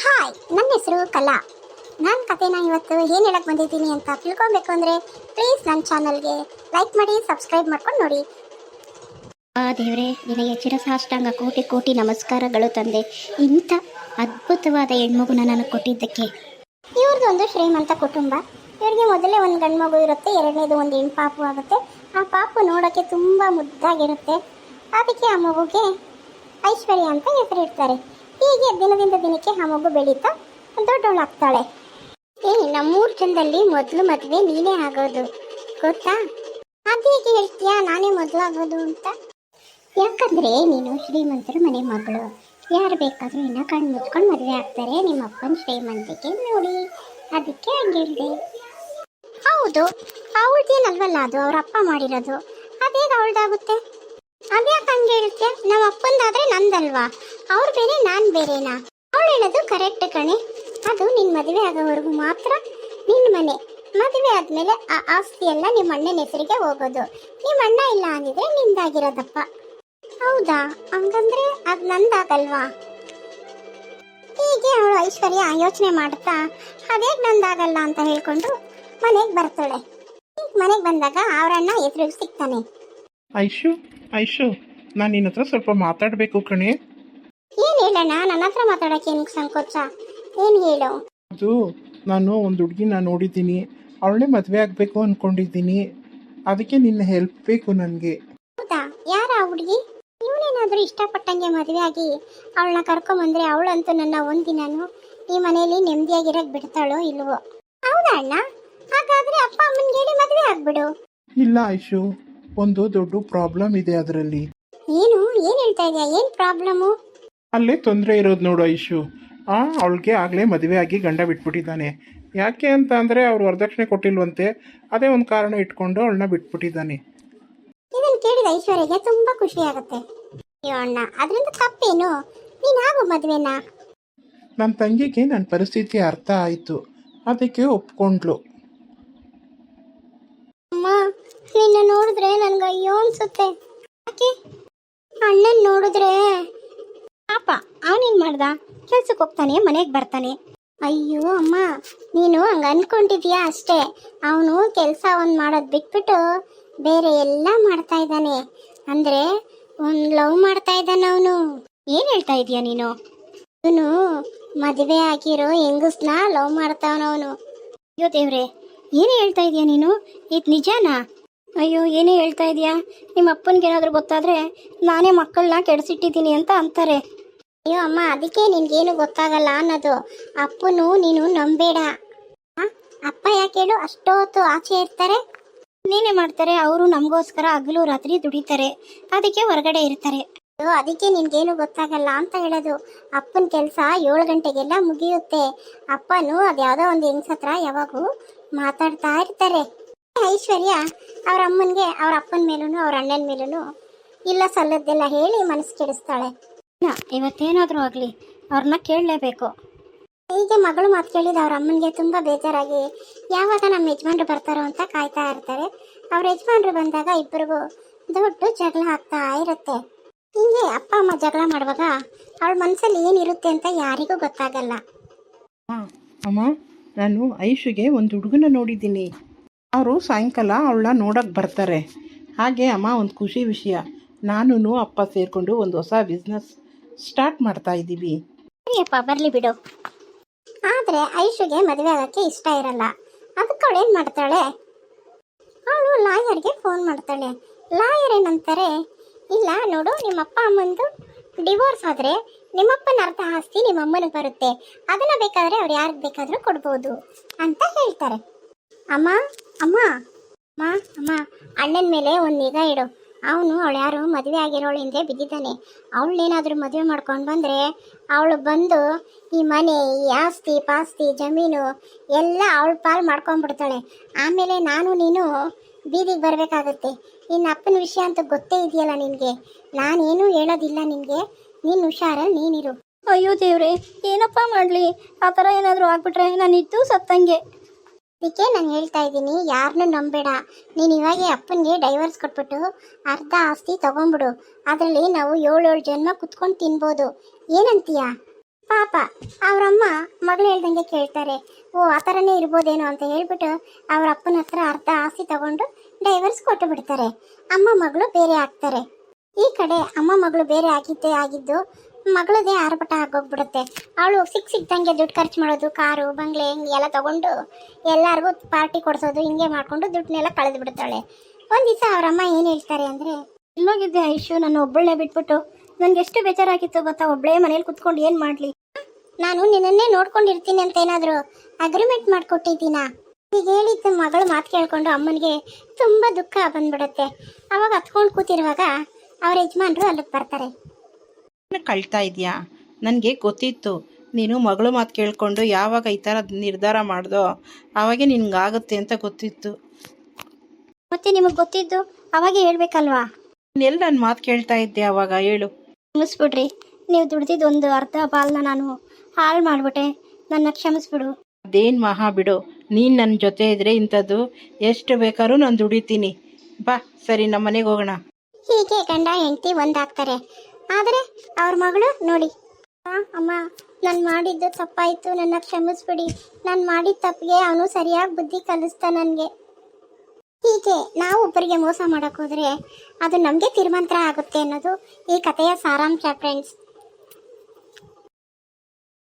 Hi ನನ್ನ ಹೆಸರು ಕಲಾ. ನನ್ನ ಕತೆನ ಇವತ್ತು ಏನು ಹೇಳಕ್ಕೆ ಬಂದಿದ್ದೀನಿ ಅಂತ ತಿಳ್ಕೊಬೇಕು ಅಂದರೆ ಪ್ಲೀಸ್ ನನ್ನ ಚಾನಲ್ಗೆ ಲೈಕ್ ಮಾಡಿ ಸಬ್ಸ್ಕ್ರೈಬ್ ಮಾಡ್ಕೊಂಡು ನೋಡಿ. ಆ ದೇವರೇ ನಿನಗೆ ಚಿರಸಾಷ್ಟಾಂಗ ಕೋಟಿ ಕೋಟಿ ನಮಸ್ಕಾರಗಳು ತಂದೆ. ಇಂಥ ಅದ್ಭುತವಾದ ಹೆಣ್ಮಗುನ ನಾನು ಕೊಟ್ಟಿದ್ದಕ್ಕೆ. ಇವ್ರದ್ದೊಂದು ಶ್ರೀಮಂತ ಕುಟುಂಬ. ಇವ್ರಿಗೆ ಮೊದಲೇ ಒಂದು ಗಂಡು ಮಗು ಇರುತ್ತೆ ಎರಡನೇದು ಒಂದು ಹೆಣ್ಣು ಪಾಪು ಆಗುತ್ತೆ. ಆ ಪಾಪು ನೋಡೋಕ್ಕೆ ತುಂಬ ಮುದ್ದಾಗಿರುತ್ತೆ. ಅದಕ್ಕೆ ಆ ಮಗುಗೆ ಐಶ್ವರ್ಯ ಅಂತ ಹೆಸರಿಡ್ತಾರೆ. ಹೀಗೆ ದಿನದಿಂದ ದಿನಕ್ಕೆ ಆ ಮಗು ಬೆಳೀತಾ ದೊಡ್ಡವಳಾಗ್ತಾಳೆ. ಏ, ನಮ್ಮೂರು ಜನದಲ್ಲಿ ಮೊದಲು ಮದುವೆ ನೀನೇ ಆಗೋದು, ಗೊತ್ತಾ? ಅದೇಗೆ ಹೇಳ್ತೀಯಾ? ನಾನೇ ಮೊದಲು ಆಗೋದು ಅಂತ? ಯಾಕಂದ್ರೆ ನೀನು ಶ್ರೀಮಂತರ ಮನೆ ಮಗಳು. ಯಾರು ಬೇಕಾದರೂ ಇನ್ನ ಕಣ್ಣು ಮುಚ್ಕೊಂಡು ಮದುವೆ ಆಗ್ತಾರೆ. ನಿಮ್ಮ ಅಪ್ಪನ ಶ್ರೀಮಂತಿಕೆ ನೋಡಿ. ಅದಕ್ಕೆ ಹಂಗೆ ಹೌದು, ಅವಳದೇನಲ್ವಲ್ಲ ಅದು? ಅವ್ರ ಅಪ್ಪ ಮಾಡಿರೋದು. ಅದೇಗ ಅವಳ್ದಾಗುತ್ತೆ? ಅದ್ಯಾಕೆ ಹಂಗೆ ಹೇಳುತ್ತೆ ನಮ್ಮ ಅಪ್ಪಂದಾದ್ರೆ ನಂದಲ್ವಾ? ಅವ್ರು ಬೇರೆ ನಾನು ಬೇರೆನಾ? ಅವಳು ಹೇಳೋದು ಕರೆಕ್ಟ್ ಕಣೆ. ಅದು ನಿನ್ ಮದುವೆ ಆಗೋವರೆಗೂ ಮಾತ್ರ ನಿನ್ ಮನೆ. ಮದುವೆ ಆದ್ಮೇಲೆ ಆ ಆಸ್ತಿ ಎಲ್ಲ ನಿಮ್ಮ ಅಣ್ಣನ ಹೆಸರಿಗೆ ಹೋಗೋದು. ನಿಮ್ಮ ಅಣ್ಣ ಇಲ್ಲ ಅಂದಿದ್ರೆ ನಿಂದಾಗಿರೋದಪ್ಪ. ಹೌದಾ? ಹಂಗಂದ್ರೆ ಅದು ನಂದಾಗಲ್ವಾ? ಹೀಗೆ ಅವಳು ಐಶ್ವರ್ಯ ಯೋಚನೆ ಮಾಡ್ತಾ, ಅದೇಗ್ ನಂದಾಗಲ್ಲ ಅಂತ ಹೇಳ್ಕೊಂಡು ಮನೆಗೆ ಬರ್ತಾಳೆ. ಮನೆಗೆ ಬಂದಾಗ ಅವರಣ್ಣ ಎದುರು ಸಿಗ್ತಾನೆ. ಐಶು ಐಶು, ನಾನು ನಿನ್ನ ಹತ್ರ ಸ್ವಲ್ಪ ಮಾತಾಡಬೇಕು ಕಣೆ. ಹೇಳಣ್ಣ ನನ್ನ ಹತ್ರ ಮಾತಾಡಕ್ಕೆ ಏನು ಸಂಕೋಚ? ಏನು ಹೇಳು? ಅದು ನಾನು ಒಂದು ಹುಡುಗಿನ ನೋಡಿದ್ದೀನಿ. ಅವಳೇ ಮದುವೆ ಆಗಬೇಕು ಅಂದ್ಕೊಂಡಿದ್ದೀನಿ ಅದಕ್ಕೆ ನಿನ್ನ ಹೆಲ್ಪ್ ಬೇಕು ನನಗೆ. ಹೌದಾ? ಯಾರ ಆ ಹುಡುಗಿ? ಇವನೇನಾದ್ರೂ ಇಷ್ಟಪಟ್ಟಂಗೆ ಮದುವೆ ಆಗಿ ಅವಳನ್ನ ಕರ್ಕೊಂಬಂದ್ರೆ ಅವಳಂತೂ ನನ್ನ ಒಂದಿನಾನು ಈ ಮನೆಯಲ್ಲಿ ನೆಮ್ಮದಿಯಾಗಿರಕ್ ಬಿಡ್ತಾಳೋ ಇಲ್ವೋ? ಹೌದಾ ಅಣ್ಣ? ಹಾಗಾದ್ರೆ ಅಪ್ಪ ಅಮ್ಮನ್ಗೆ ಹೇಳಿ ಮದುವೆ ಆಗ್ಬಿಡು. ಇಲ್ಲ ಐಶು. ಒಂದು ದೊಡ್ಡ ಪ್ರಾಬ್ಲಮ್ ಇದೆ ಅದರಲ್ಲಿ. ಏನು? ಏನು ಹೇಳ್ತಾ ಇದೆಯಾ? ಏನು ಪ್ರಾಬ್ಲಮ್ಮು ಅಲ್ಲೇ ತೊಂದರೆ ಇರೋದು ನೋಡು ಐಶು. ಆ ಅವಳಿಗೆ ಆಗಲೇ ಮದುವೆ ಆಗಿ ಗಂಡ ಬಿಟ್ಬಿಟ್ಟಿದ್ದಾನೆ. ಯಾಕೆ ಅಂತ ಅಂದರೆ ಅವ್ರು ವರದಕ್ಷಿಣೆ ಕೊಟ್ಟಿಲ್ವಂತೆ. ಅದೇ ಒಂದು ಕಾರಣ ಇಟ್ಕೊಂಡು ಅವಳನ್ನ ಬಿಟ್ಬಿಟ್ಟಿದ್ದಾನೆ. ಇದನ್ನು ಕೇಳಿದ ಐಶ್ವರ್ಯಗೆ ತುಂಬಾ ಖುಷಿ ಆಗುತ್ತೆ. ಅಯ್ಯೋ ಅಣ್ಣ ಅದರಿಂದ ತಪ್ಪೇನು? ನೀನು ಆಗು ಮದ್ವೆನಾ? ನನ್ನ ತಂಗಿಗೆ ನನ್ನ ಪರಿಸ್ಥಿತಿ ಅರ್ಥ ಆಯಿತು. ಅದಕ್ಕೆ ಒಪ್ಕೊಂಡ್ಲು ಅಮ್ಮ ನಿನ್ನ ನೋಡಿದ್ರೆ ನನ್ಗೆ ಅಯ್ಯೋ ಅನ್ಸುತ್ತೆ. ಯಾಕೆ? ಅಣ್ಣನ್ ನೋಡಿದ್ರೆ ಪಾಪ ಅವನೇನು ಮಾಡ್ದ? ಕೆಲ್ಸಕ್ಕೆ ಹೋಗ್ತಾನೆ, ಮನೆಗೆ ಬರ್ತಾನೆ. ಅಯ್ಯೋ ಅಮ್ಮ, ನೀನು ಹಂಗ ಅನ್ಕೊಂಡಿದ್ಯಾ ಅಷ್ಟೇ? ಅವನು ಕೆಲಸ ಒಂದ್ ಮಾಡೋದ್ ಬಿಟ್ಬಿಟ್ಟು ಬೇರೆ ಎಲ್ಲ ಮಾಡ್ತಾ ಇದ್ದಾನೆ. ಅಂದ್ರೆ ಒಂದ್ ಲವ್ ಮಾಡ್ತಾ ಇದ್ದಾನೆ ಅವನು. ಏನು ಹೇಳ್ತಾ ಇದೀಯ ನೀನು? ಇವನು ಮದುವೆ ಆಗಿರೋ ಹೆಂಗಸ್ನ ಲವ್ ಮಾಡ್ತಾವನವನು ಅಯ್ಯೋ ದೇವ್ರೆ, ಏನು ಹೇಳ್ತಾ ಇದೀಯ ನೀನು? ಇದು ನಿಜಾನಾ? ಅಯ್ಯೋ, ಏನೇ ಹೇಳ್ತಾ ಇದೀಯಾ? ನಿಮ್ಮ ಅಪ್ಪನಿಗೆ ಏನಾದರೂ ಗೊತ್ತಾದ್ರೆ ನಾನೇ ಮಕ್ಕಳನ್ನ ಕೆಡಿಸಿಟ್ಟಿದ್ದೀನಿ ಅಂತ ಅಂತಾರೆ. ಅಯ್ಯೋ ಅಮ್ಮ, ಅದಕ್ಕೆ ನಿನ್ಗೇನು ಗೊತ್ತಾಗಲ್ಲ ಅನ್ನೋದು. ಅಪ್ಪನು ನೀನು ನಂಬೇಡ. ಅಪ್ಪ ಯಾಕೆ ಹೇಳು? ಅಷ್ಟೊತ್ತು ಆಚೆ ಇರ್ತಾರೆ. ನೀನೇ ಮಾಡ್ತಾರೆ, ಅವರು ನಮಗೋಸ್ಕರ ಹಗಲು ರಾತ್ರಿ ದುಡಿತಾರೆ. ಅದಕ್ಕೆ ಹೊರಗಡೆ ಇರ್ತಾರೆ. ಅದಕ್ಕೆ ನಿನ್ಗೇನು ಗೊತ್ತಾಗಲ್ಲ ಅಂತ ಹೇಳೋದು. ಅಪ್ಪನ ಕೆಲಸ ಏಳು ಗಂಟೆಗೆಲ್ಲ ಮುಗಿಯುತ್ತೆ. ಅಪ್ಪನು ಅದ್ಯಾವುದೋ ಒಂದು ಹೆಂಗ್ಸ ಹತ್ರ ಯಾವಾಗೂ ಮಾತಾಡ್ತಾ ಇರ್ತಾರೆ. ಐಶ್ವರ್ಯ, ಅವ್ರ ಅಮ್ಮನಿಗೆ, ಅವ್ರ ಅಪ್ಪನ ಮೇಲೂ ಅವ್ರ ಅಣ್ಣನ ಮೇಲೂ ಇಲ್ಲ ಸಲ್ಲದ್ದೆಲ್ಲ ಹೇಳಿ ಮನಸ್ಸು ಕೆಡಿಸ್ತಾಳೆ. ಇಲ್ಲ ಇವತ್ತೇನಾದರೂ ಆಗಲಿ ಅವ್ರನ್ನ ಕೇಳಲೇಬೇಕು. ಹೀಗೆ ಮಗಳು ಮಾತು ಕೇಳಿದ ಅವ್ರ ಅಮ್ಮನಿಗೆ ತುಂಬಾ ಬೇಜಾರಾಗಿ, ಯಾವಾಗ ನಮ್ಮ ಯಜಮಾನ್ರು ಬರ್ತಾರೋ ಅಂತ ಕಾಯ್ತಾ ಇರ್ತಾರೆ. ಅವ್ರ ಯಜಮಾನ್ರು ಬಂದಾಗ ಇಬ್ಬರಿಗೂ ದೊಡ್ಡ ಜಗಳ ಆಗ್ತಾ ಇರುತ್ತೆ. ಹಿಂಗೆ ಅಪ್ಪ ಅಮ್ಮ ಜಗಳ ಮಾಡುವಾಗ ಅವಳ ಮನಸ್ಸಲ್ಲಿ ಏನಿರುತ್ತೆ ಅಂತ ಯಾರಿಗೂ ಗೊತ್ತಾಗಲ್ಲ. ಅಮ್ಮ, ನಾನು ಐಶುಗೆ ಒಂದು ಹುಡುಗನ ನೋಡಿದ್ದೀನಿ. ಅವರು ಸಾಯಂಕಾಲ ಅವಳನ್ನ ನೋಡೋಕ್ಕೆ ಬರ್ತಾರೆ. ಹಾಗೆ ಅಮ್ಮ ಒಂದು ಖುಷಿ ವಿಷಯ. ನಾನು ಅಪ್ಪ ಸೇರಿಕೊಂಡು ಒಂದು ಹೊಸ ಬಿಸ್ನೆಸ್ ಸ್ಟಾರ್ಟ್ ಮಾಡ್ತಾ ಇದ್ದೀವಿ ಸರಿಯಪ್ಪ ಬರ್ಲಿ ಬಿಡು. ಆದ್ರೆ ಐಶುಗೆ ಮದುವೆ ಆಗಕ್ಕೆ ಇಷ್ಟ ಇರಲ್ಲ. ಅದಕ್ಕೆ ಅವಳು ಏನ್ ಮಾಡ್ತಾಳೆ? ಅವಳು ಲಾಯರ್ಗೆ ಫೋನ್ ಮಾಡ್ತಾಳೆ. ಲಾಯರ್ ಏನಂತಾರೆ? ಇಲ್ಲ ನೋಡು ನಿಮ್ಮಪ್ಪ ಅಮ್ಮಂದು ಡಿವೋರ್ಸ್ ಆದ್ರೆ ನಿಮ್ಮಪ್ಪನ ಅರ್ಧ ಆಸ್ತಿ ನಿಮ್ಮ ಅಮ್ಮನಿಗೆ ಬರುತ್ತೆ. ಅದನ್ನ ಬೇಕಾದ್ರೆ ಅವ್ರು ಯಾರಿಗೆ ಬೇಕಾದ್ರೂ ಕೊಡ್ಬೋದು ಅಂತ ಹೇಳ್ತಾರೆ. ಅಮ್ಮ ಅಮ್ಮ ಅಮ್ಮ ಅಮ್ಮ ಅಣ್ಣನ ಮೇಲೆ ಒಂದು ನಿಗಾ ಇಡು. ಅವನು ಅವಳು ಯಾರು? ಮದುವೆ ಆಗಿರೋಳು ಹಿಂದೆ ಬಿದ್ದಿದ್ದಾನೆ. ಏನಾದರೂ ಮದುವೆ ಮಾಡ್ಕೊಂಡು ಬಂದರೆ ಅವಳು ಬಂದು ಈ ಮನೆ, ಈ ಆಸ್ತಿ, ಪಾಸ್ತಿ, ಜಮೀನು ಎಲ್ಲ ಅವಳು ಪಾಲು ಮಾಡ್ಕೊಂಡ್ಬಿಡ್ತಾಳೆ. ಆಮೇಲೆ ನಾನು, ನೀನು ಬೀದಿಗೆ ಬರಬೇಕಾಗತ್ತೆ. ನಿನ್ನ ಅಪ್ಪನ ವಿಷಯ ಅಂತ ಗೊತ್ತೇ ಇದೆಯಲ್ಲ ನಿನಗೆ? ನಾನೇನು ಹೇಳೋದಿಲ್ಲ ನಿನಗೆ. ನೀನು ಹುಷಾರ, ನೀನಿರು. ಅಯ್ಯೋ ದೇವ್ರೆ, ಏನಪ್ಪ ಮಾಡಲಿ? ಆ ಥರ ಏನಾದರೂ ಆಗ್ಬಿಟ್ರೆ ನಾನು ಇದ್ದು ಸತ್ತಂಗೆ. ಅದಕ್ಕೆ ನಾನು ಹೇಳ್ತಾ ಇದ್ದೀನಿ ಯಾರನ್ನೂ ನಂಬೇಡ. ನೀನು ಇವಾಗೆ ಅಪ್ಪನಿಗೆ ಡೈವರ್ಸ್ ಕೊಟ್ಬಿಟ್ಟು ಅರ್ಧ ಆಸ್ತಿ ತಗೊಂಬಿಡು ಅದರಲ್ಲಿ ನಾವು ಏಳು ಏಳು ಜನ್ಮ ಕುತ್ಕೊಂಡು ತಿನ್ಬೋದು. ಏನಂತೀಯ? ಪಾಪ, ಅವರಮ್ಮ ಮಗಳು ಹೇಳ್ದಂಗೆ ಕೇಳ್ತಾರೆ. ಓ, ಆ ಥರನೇ ಇರ್ಬೋದೇನೋ ಅಂತ ಹೇಳ್ಬಿಟ್ಟು ಅವ್ರ ಅಪ್ಪನ ಹತ್ರ ಅರ್ಧ ಆಸ್ತಿ ತಗೊಂಡು ಡೈವರ್ಸ್ ಕೊಟ್ಟು ಬಿಡ್ತಾರೆ ಅಮ್ಮ ಮಗಳು ಬೇರೆ ಆಗ್ತಾರೆ. ಈ ಕಡೆ ಅಮ್ಮ ಮಗಳು ಬೇರೆ ಆಗಿದ್ದೇ ಆಗಿದ್ದು ಮಗಳದೇ ಆರ್ಭಟ ಆಗೋಗ್ಬಿಡುತ್ತೆ. ಅವಳು ಸಿಕ್ ಸಿಕ್ದಂಗೆ ದುಡ್ಡು ಖರ್ಚು ಮಾಡೋದು, ಕಾರು, ಬಂಗ್ಲೆ, ಹಿಂಗೆ ಎಲ್ಲ ತಗೊಂಡು ಎಲ್ಲರಿಗೂ ಪಾರ್ಟಿ ಕೊಡಿಸೋದು, ಹಿಂಗೆ ಮಾಡ್ಕೊಂಡು ದುಡ್ಡನ್ನೆಲ್ಲ ಕಳೆದು ಬಿಡ್ತಾಳೆ ಒಂದು ದಿವಸ ಅವರಮ್ಮ ಏನು ಹೇಳ್ತಾರೆ ಅಂದರೆ, ಇಲ್ಲೋಗಿದ್ದೆ ಐಶು ನಾನು ಒಬ್ಬಳನ್ನೇ ಬಿಟ್ಬಿಟ್ಟು. ನನಗೆ ಎಷ್ಟು ಬೇಜಾರಾಗಿತ್ತು ಗೊತ್ತಾ? ಒಬ್ಬಳೇ ಮನೇಲಿ ಕುತ್ಕೊಂಡು ಏನು ಮಾಡಲಿ? ನಾನು ನಿನ್ನನ್ನೇ ನೋಡ್ಕೊಂಡಿರ್ತೀನಿ ಅಂತ ಏನಾದರೂ ಅಗ್ರಿಮೆಂಟ್ ಮಾಡಿಕೊಟ್ಟಿದ್ದೀನಾ? ಈಗ ಹೇಳಿದ್ದ ಮಗಳು ಮಾತು ಕೇಳ್ಕೊಂಡು ಅಮ್ಮನಿಗೆ ತುಂಬ ದುಃಖ ಬಂದ್ಬಿಡುತ್ತೆ. ಅವಾಗ ಹತ್ಕೊಂಡು ಕೂತಿರುವಾಗ, ಅವ್ರ ಯಜಮಾನರು ಅಲ್ಲಿಗೆ ಬರ್ತಾರೆ. ಕಳ್ತಾ ಇದೆಯಾ? ನನಗೆ ಗೊತ್ತಿತ್ತು. ನೀನು ಮಗಳು ಮಾತು ಕೇಳಿಕೊಂಡು ಯಾವಾಗ ಈ ಥರ ನಿರ್ಧಾರ ಮಾಡ್ದೋ ಆವಾಗೆ ನಿನಗಾಗುತ್ತೆ ಅಂತ ಗೊತ್ತಿತ್ತು. ಮತ್ತೆ ನಿಮಗೆ ಗೊತ್ತಿದ್ದು? ಅವಾಗ ಹೇಳ್ಬೇಕಲ್ವಾ? ನೀನೆಲ್ಲ ನನ್ನ ಮಾತು ಕೇಳ್ತಾ ಇದ್ದೆ ಅವಾಗ ಹೇಳು. ಕ್ಷಮಿಸ್ಬಿಡ್ರಿ. ನೀವು ದುಡ್ದಿದ್ದು ಒಂದು ಅರ್ಧ ಬಾಲ್ನ ನಾನು ಹಾಳು ಮಾಡಿಬಿಟ್ಟೆ. ನನ್ನ ಕ್ಷಮಿಸ್ಬಿಡು. ಅದೇನು ಮಹಾ ಬಿಡು. ನೀನು ನನ್ನ ಜೊತೆ ಇದ್ರೆ ಇಂಥದ್ದು ಎಷ್ಟು ಬೇಕಾದ್ರೂ ನಾನು ದುಡಿತೀನಿ. ಬಾ ಸರಿ ನಮ್ಮ ಮನೆಗೆ ಹೋಗೋಣ. ಹೀಗೆ ಗಂಡ ಹೆಂಡತಿ ಒಂದಾಗ್ತಾರೆ. ಆದರೆ ಅವ್ರ ಮಗಳು ನೋಡಿ. ಅಮ್ಮ, ನಾನು ಮಾಡಿದ್ದು ತಪ್ಪಾಯಿತು, ನನ್ನ ಕ್ಷಮಿಸ್ಬಿಡಿ. ನಾನು ಮಾಡಿದ ತಪ್ಪಿಗೆ ಅವನು ಸರಿಯಾಗಿ ಬುದ್ಧಿ ಕಲಿಸ್ತಾ ನನಗೆ. ಹೀಗೆ ನಾವು ಒಬ್ಬರಿಗೆ ಮೋಸ ಮಾಡೋಕ್ಕೋದ್ರೆ ಅದು ನಮಗೆ ತಿರುಮಂತ್ರ ಆಗುತ್ತೆ ಅನ್ನೋದು ಈ ಕಥೆಯ ಸಾರಾಂಶ ಫ್ರೆಂಡ್ಸ್